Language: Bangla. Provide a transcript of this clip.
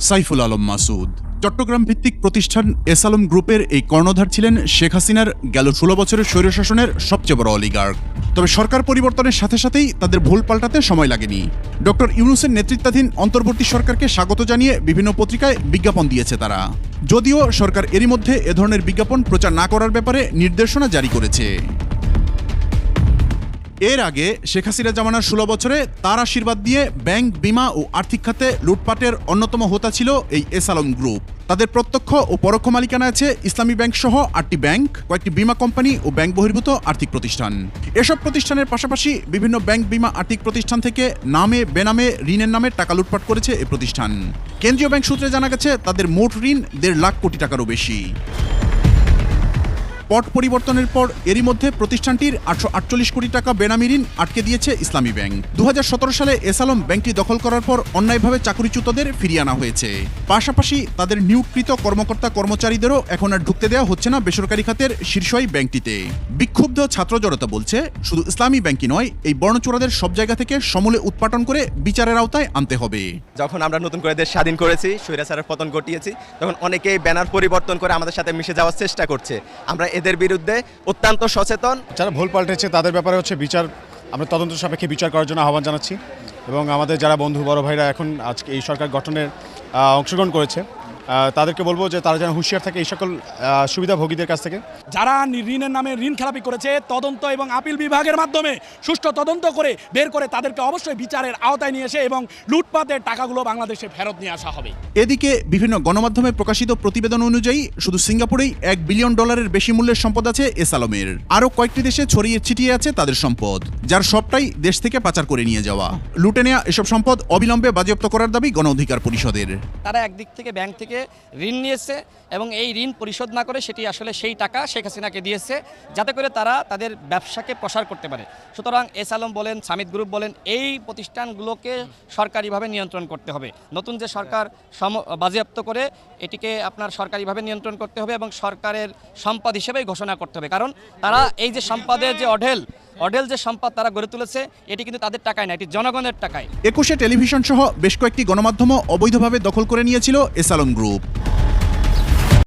সাইফুল আলম মাসুদ। চট্টগ্রাম ভিত্তিক প্রতিষ্ঠান এস আলম গ্রুপের এই কর্ণধার ছিলেন শেখ হাসিনার গেল ষোলো বছরের স্বৈরশাসনের সবচেয়ে বড় অলিগার্ক। তবে সরকার পরিবর্তনের সাথে সাথেই তাদের ভুল পাল্টাতে সময় লাগেনি। ডক্টর ইউনুসের নেতৃত্বাধীন অন্তর্বর্তী সরকারকে স্বাগত জানিয়ে বিভিন্ন পত্রিকায় বিজ্ঞাপন দিয়েছে তারা। যদিও সরকার এরই মধ্যে এ ধরনের বিজ্ঞাপন প্রচার না করার ব্যাপারে নির্দেশনা জারি করেছে। এর আগে শেখ হাসিনা জামানার ষোলো বছরে তার আশীর্বাদ দিয়ে ব্যাংক বিমা ও আর্থিক খাতে লুটপাটের অন্যতম হোতা ছিল এই এস আলম গ্রুপ। তাদের প্রত্যক্ষ ও পরোক্ষ মালিকানা আছে ইসলামী ব্যাংক সহ আটটি ব্যাংক, কয়েকটি বিমা কোম্পানি ও ব্যাংক বহির্ভূত আর্থিক প্রতিষ্ঠান। এসব প্রতিষ্ঠানের পাশাপাশি বিভিন্ন ব্যাংক বিমা আর্থিক প্রতিষ্ঠান থেকে নামে বেনামে ঋণের নামে টাকা লুটপাট করেছে এই প্রতিষ্ঠান। কেন্দ্রীয় ব্যাংক সূত্রে জানা গেছে, তাদের মোট ঋণ দেড় লাখ কোটি টাকারও বেশি। পট পরিবর্তনের পর এরই মধ্যে প্রতিষ্ঠানটির আটশো আটচল্লিশ কোটি টাকা বেনামি ঋণ আটকে দিয়েছে ইসলামী ব্যাংক। দুহাজার সতেরো সালে এসালম ব্যাংকটি দখল করার পর অন্যায়ভাবে চাকরিচ্যুতদের ফিরিয়ে আনা হয়েছে। পাশাপাশি তাদের নিয়োগকৃত কর্মকর্তা কর্মচারীদেরও এখন আর ঢুকতে দেওয়া হচ্ছে না বেসরকারি খাতের শীর্ষই ব্যাংকটিতে। বিক্ষুব্ধ ছাত্র জড়তা বলছে, শুধু ইসলামী ব্যাংকই নয়, এই বর্ণচোরাদের সব জায়গা থেকে সমূলে উৎপাটন করে বিচারের আওতায় আনতে হবে। যখন আমরা নতুন করে দেশ স্বাধীন করেছি, স্বৈরাচারের পতন ঘটিয়েছি, তখন অনেকেই ব্যানার পরিবর্তন করে আমাদের সাথে মিশে যাওয়ার চেষ্টা করছে। আমরা এদের বিরুদ্ধে অত্যন্ত সচেতন। যারা ভুল পাল্টেছে, তাদের ব্যাপারে হচ্ছে বিচার, আমরা তদন্ত সাপেক্ষে বিচার করার জন্য আহ্বান জানাচ্ছি। এবং আমাদের যারা বন্ধু, বড় ভাইরা এখন আজকে এই সরকার গঠনের অংশগ্রহণ করেছে তাদেরকে বলব যে তারা যেন হুঁশিয়ার থাকে এই সকল সুবিধাভোগীদের কাছ থেকে। যারা ঋণের নামে ঋণ খেলাপি করেছে তদন্ত এবং আপিল বিভাগের মাধ্যমে সুষ্ঠু তদন্ত করে বের করে তাদেরকে অবশ্যই বিচারের আওতায় নিয়ে এসে এবং লুটপাতের টাকাগুলো বাংলাদেশে ফেরত নিয়ে আসা হবে। এদিকে বিভিন্ন গণমাধ্যমে প্রকাশিত প্রতিবেদন অনুযায়ী শুধু সিঙ্গাপুরেই এক বিলিয়ন ডলারের বেশি মূল্যের সম্পদ আছে এস আলমের। আরও কয়েকটি দেশে ছড়িয়ে ছিটিয়ে আছে তাদের সম্পদ যার সবটাই দেশ থেকে পাচার করে নিয়ে যাওয়া। লুটে নেওয়া এসব সম্পদ অবিলম্বে বাজেয়াপ্ত করার দাবি গণ অধিকার পরিষদের। তারা একদিক থেকে ব্যাংক থেকে ঋণ নিয়েছে এবং এই ঋণ পরিশোধ না করে সেটি আসলে সেই টাকা শেখ হাসিনাকে দিয়েছে, যাতে করে তারা তাদের ব্যবসাকে প্রসার করতে পারে। সুতরাং এস আলম বলেন, সামিত গ্রুপ বলেন, এই প্রতিষ্ঠানগুলোকে সরকারিভাবে নিয়ন্ত্রণ করতে হবে। নতুন যে সরকার সম, বাজেয়াপ্ত করে এটিকে আপনার সরকারিভাবে নিয়ন্ত্রণ করতে হবে এবং সরকারের সম্পদ হিসেবেই ঘোষণা করতে হবে। কারণ তারা এই যে সম্পদের যে অঢেল অঢেল যে সম্পদ তারা গড়ে তুলেছে, এটি কিন্তু তাদের টাকায় না, এটি জনগণের টাকায়। একুশে টেলিভিশন সহ বেশ কয়েকটি গণমাধ্যম অবৈধভাবে দখল করে নিয়েছিল এসালন গ্রুপ।